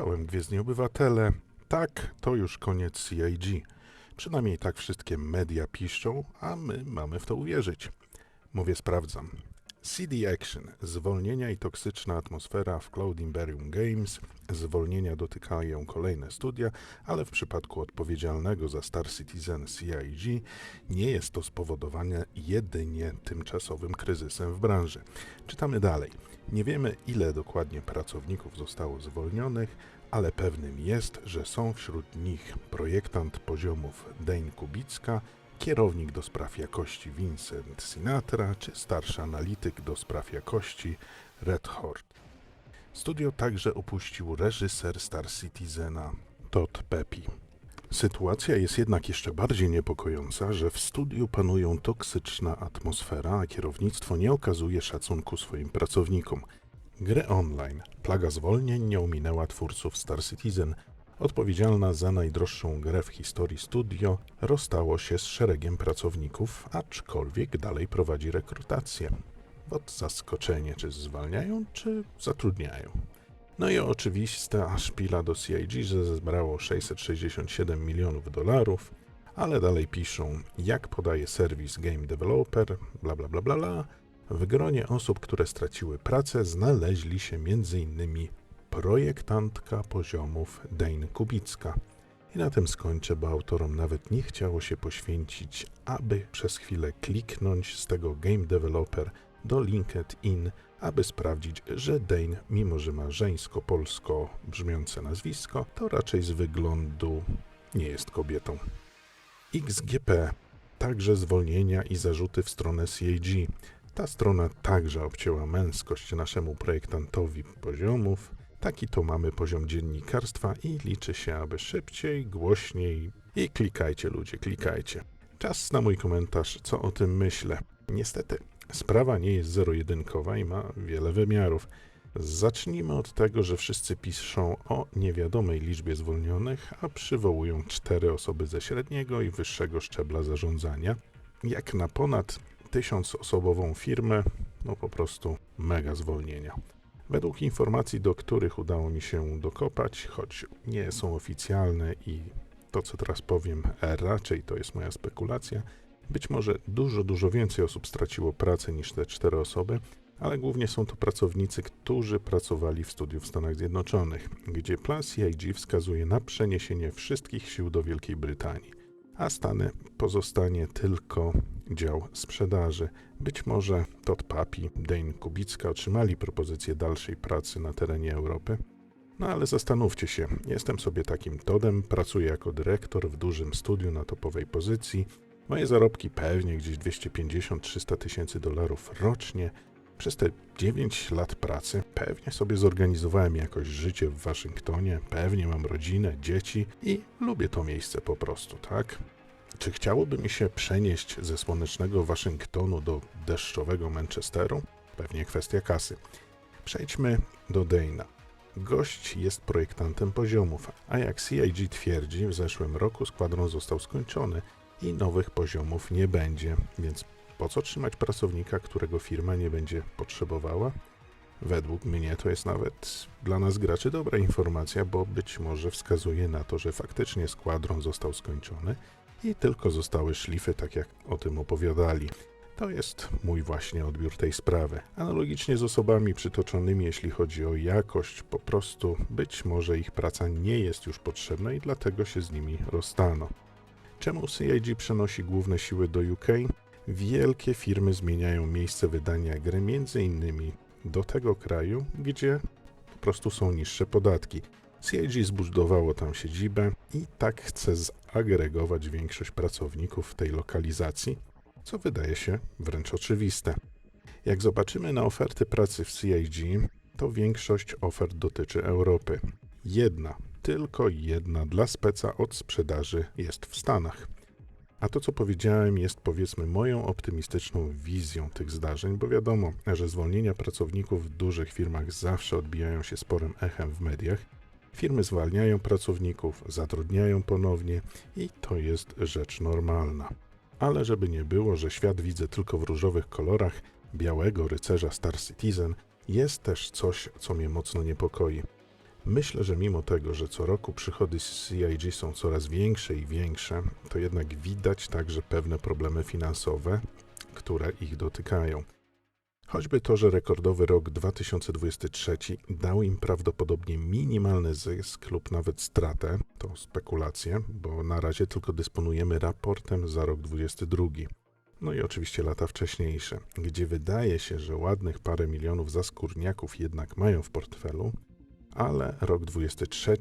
Czołem Gwiezdni Obywatele. Tak, to już koniec CIG. Przynajmniej tak wszystkie media piszczą, a my mamy w to uwierzyć. Mówię, sprawdzam. CD Action, zwolnienia i toksyczna atmosfera w Cloud Imperium Games. Zwolnienia dotykają kolejne studia, ale w przypadku odpowiedzialnego za Star Citizen CIG nie jest to spowodowane jedynie tymczasowym kryzysem w branży. Czytamy dalej. Nie wiemy, ile dokładnie pracowników zostało zwolnionych, ale pewnym jest, że są wśród nich projektant poziomów Dane Kubicka, kierownik do spraw jakości Vincent Sinatra czy starszy analityk do spraw jakości Red Hort. Studio także opuścił reżyser Star Citizena Todd Pepi. Sytuacja jest jednak jeszcze bardziej niepokojąca, że w studiu panują toksyczna atmosfera, a kierownictwo nie okazuje szacunku swoim pracownikom. Gry online. Plaga zwolnień nie ominęła twórców Star Citizen. Odpowiedzialna za najdroższą grę w historii studio rozstało się z szeregiem pracowników, aczkolwiek dalej prowadzi rekrutację. Od zaskoczenie, czy zwalniają, czy zatrudniają. No i oczywista szpila do CIG, że zebrało 667 milionów dolarów, ale dalej piszą, jak podaje serwis Game Developer, bla bla bla bla bla. W gronie osób, które straciły pracę, znaleźli się m.in. projektantka poziomów Dane Kubicka. I na tym skończę, bo autorom nawet nie chciało się poświęcić, aby przez chwilę kliknąć z tego Game Developer do LinkedIn, aby sprawdzić, że Dane, mimo że ma żeńsko-polsko brzmiące nazwisko, to raczej z wyglądu nie jest kobietą. XGP także zwolnienia i zarzuty w stronę CAG. Ta strona także obcięła męskość naszemu projektantowi poziomów. Taki to mamy poziom dziennikarstwa i liczy się, aby szybciej, głośniej i klikajcie ludzie, klikajcie. Czas na mój komentarz, co o tym myślę. Niestety, sprawa nie jest zero-jedynkowa i ma wiele wymiarów. Zacznijmy od tego, że wszyscy piszą o niewiadomej liczbie zwolnionych, a przywołują cztery osoby ze średniego i wyższego szczebla zarządzania. Jak na ponad tysiącosobową firmę, no po prostu mega zwolnienia. Według informacji, do których udało mi się dokopać, choć nie są oficjalne i to, co teraz powiem, raczej to jest moja spekulacja, być może dużo, dużo więcej osób straciło pracę niż te cztery osoby, ale głównie są to pracownicy, którzy pracowali w studiu w Stanach Zjednoczonych, gdzie plan CIG wskazuje na przeniesienie wszystkich sił do Wielkiej Brytanii, a Stany pozostanie tylko dział sprzedaży. Być może Todd Papi, Dane Kubicka otrzymali propozycję dalszej pracy na terenie Europy. No ale zastanówcie się, jestem sobie takim Todem, pracuję jako dyrektor w dużym studiu na topowej pozycji. Moje zarobki pewnie gdzieś 250-300 tysięcy dolarów rocznie. Przez te 9 lat pracy pewnie sobie zorganizowałem jakoś życie w Waszyngtonie, pewnie mam rodzinę, dzieci i lubię to miejsce po prostu, tak? Czy chciałoby mi się przenieść ze słonecznego Waszyngtonu do deszczowego Manchesteru? Pewnie kwestia kasy. Przejdźmy do Dana. Gość jest projektantem poziomów, a jak CIG twierdzi, w zeszłym roku skwadron został skończony i nowych poziomów nie będzie, więc po co trzymać pracownika, którego firma nie będzie potrzebowała? Według mnie to jest nawet dla nas graczy dobra informacja, bo być może wskazuje na to, że faktycznie składron został skończony i tylko zostały szlify, tak jak o tym opowiadali. To jest mój właśnie odbiór tej sprawy. Analogicznie z osobami przytoczonymi, jeśli chodzi o jakość, po prostu być może ich praca nie jest już potrzebna i dlatego się z nimi rozstano. Czemu CIG przenosi główne siły do UK? Wielkie firmy zmieniają miejsce wydania gry m.in. do tego kraju, gdzie po prostu są niższe podatki. CIG zbudowało tam siedzibę i tak chce zagregować większość pracowników w tej lokalizacji, co wydaje się wręcz oczywiste. Jak zobaczymy na oferty pracy w CIG, to większość ofert dotyczy Europy. Jedna, tylko jedna dla speca od sprzedaży jest w Stanach. A to, co powiedziałem, jest powiedzmy moją optymistyczną wizją tych zdarzeń, bo wiadomo, że zwolnienia pracowników w dużych firmach zawsze odbijają się sporym echem w mediach. Firmy zwalniają pracowników, zatrudniają ponownie i to jest rzecz normalna. Ale żeby nie było, że świat widzę tylko w różowych kolorach białego rycerza Star Citizen, jest też coś, co mnie mocno niepokoi. Myślę, że mimo tego, że co roku przychody z CIG są coraz większe i większe, to jednak widać także pewne problemy finansowe, które ich dotykają. Choćby to, że rekordowy rok 2023 dał im prawdopodobnie minimalny zysk lub nawet stratę, to spekulacje, bo na razie tylko dysponujemy raportem za rok 2022. No i oczywiście lata wcześniejsze, gdzie wydaje się, że ładnych parę milionów zaskórniaków jednak mają w portfelu, ale rok 23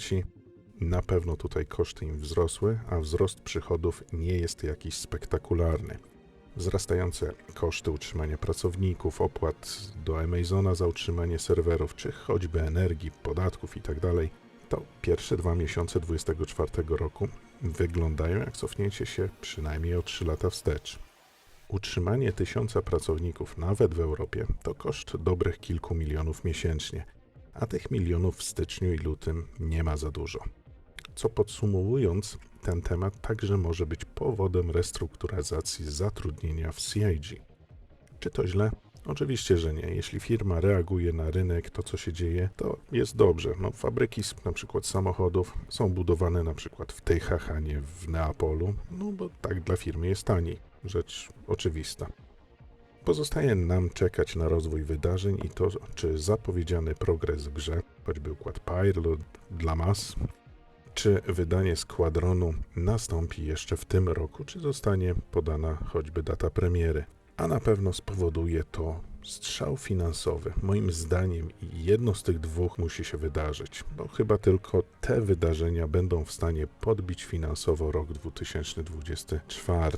na pewno tutaj koszty im wzrosły, a wzrost przychodów nie jest jakiś spektakularny. Wzrastające koszty utrzymania pracowników, opłat do Amazona za utrzymanie serwerów, czy choćby energii, podatków itd., to pierwsze dwa miesiące 2024 roku wyglądają jak cofnięcie się przynajmniej o 3 lata wstecz. Utrzymanie tysiąca pracowników nawet w Europie to koszt dobrych kilku milionów miesięcznie, a tych milionów w styczniu i lutym nie ma za dużo. Co podsumowując, ten temat także może być powodem restrukturyzacji zatrudnienia w CIG. Czy to źle? Oczywiście, że nie. Jeśli firma reaguje na rynek, to co się dzieje, to jest dobrze. No, fabryki na przykład samochodów są budowane na przykład w Tychach, a nie w Neapolu, no bo tak dla firmy jest taniej. Rzecz oczywista. Pozostaje nam czekać na rozwój wydarzeń i to, czy zapowiedziany progres w grze, choćby układ lub dla mas, czy wydanie składronu nastąpi jeszcze w tym roku, czy zostanie podana choćby data premiery. A na pewno spowoduje to strzał finansowy. Moim zdaniem jedno z tych dwóch musi się wydarzyć, bo chyba tylko te wydarzenia będą w stanie podbić finansowo rok 2024.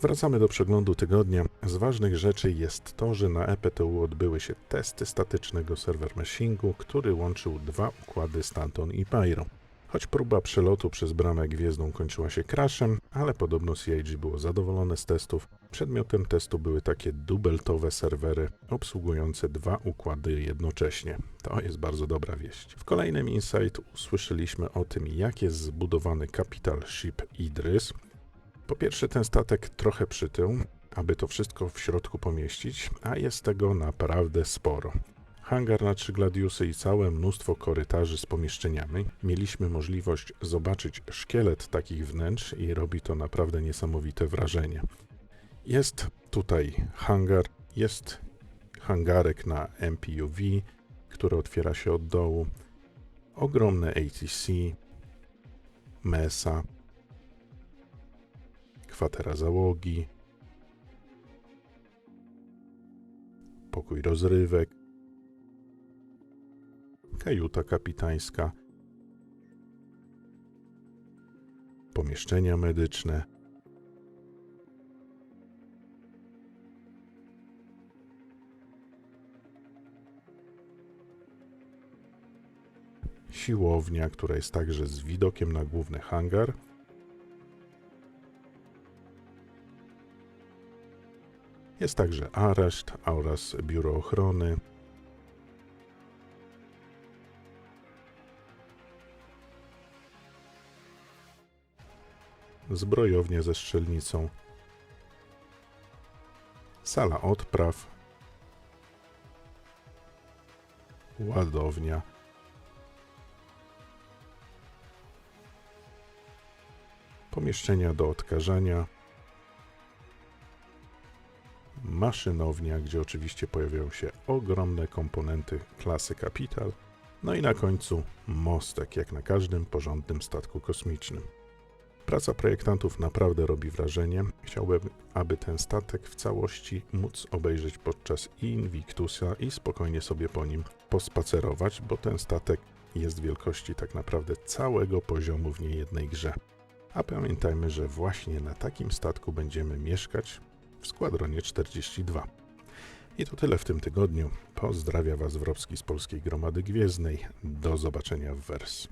Wracamy do przeglądu tygodnia. Z ważnych rzeczy jest to, że na EPTU odbyły się testy statycznego server meshingu, który łączył dwa układy Stanton i Pyro. Choć próba przelotu przez bramę gwiezdną kończyła się crashem, ale podobno CIG było zadowolone z testów. Przedmiotem testu były takie dubeltowe serwery obsługujące dwa układy jednocześnie. To jest bardzo dobra wieść. W kolejnym Insight usłyszeliśmy o tym, jak jest zbudowany Capital Ship Idris. Po pierwsze, ten statek trochę przytył, aby to wszystko w środku pomieścić, a jest tego naprawdę sporo. Hangar na trzy gladiusy i całe mnóstwo korytarzy z pomieszczeniami. Mieliśmy możliwość zobaczyć szkielet takich wnętrz i robi to naprawdę niesamowite wrażenie. Jest tutaj hangar, jest hangarek na MPUV, który otwiera się od dołu, ogromne ATC, mesa, kwatera załogi, pokój rozrywek, kajuta kapitańska, pomieszczenia medyczne, siłownia, która jest także z widokiem na główny hangar. Jest także areszt oraz biuro ochrony. Zbrojownia ze strzelnicą. Sala odpraw. Ładownia. Pomieszczenia do odkażania. Maszynownia, gdzie oczywiście pojawiają się ogromne komponenty klasy Capital. No i na końcu mostek, jak na każdym porządnym statku kosmicznym. Praca projektantów naprawdę robi wrażenie. Chciałbym, aby ten statek w całości móc obejrzeć podczas Invictusa i spokojnie sobie po nim pospacerować, bo ten statek jest wielkości tak naprawdę całego poziomu w niejednej grze. A pamiętajmy, że właśnie na takim statku będziemy mieszkać w Składronie 42. I to tyle w tym tygodniu. Pozdrawia Was Wrowski z Polskiej Gromady Gwiezdnej. Do zobaczenia w wers.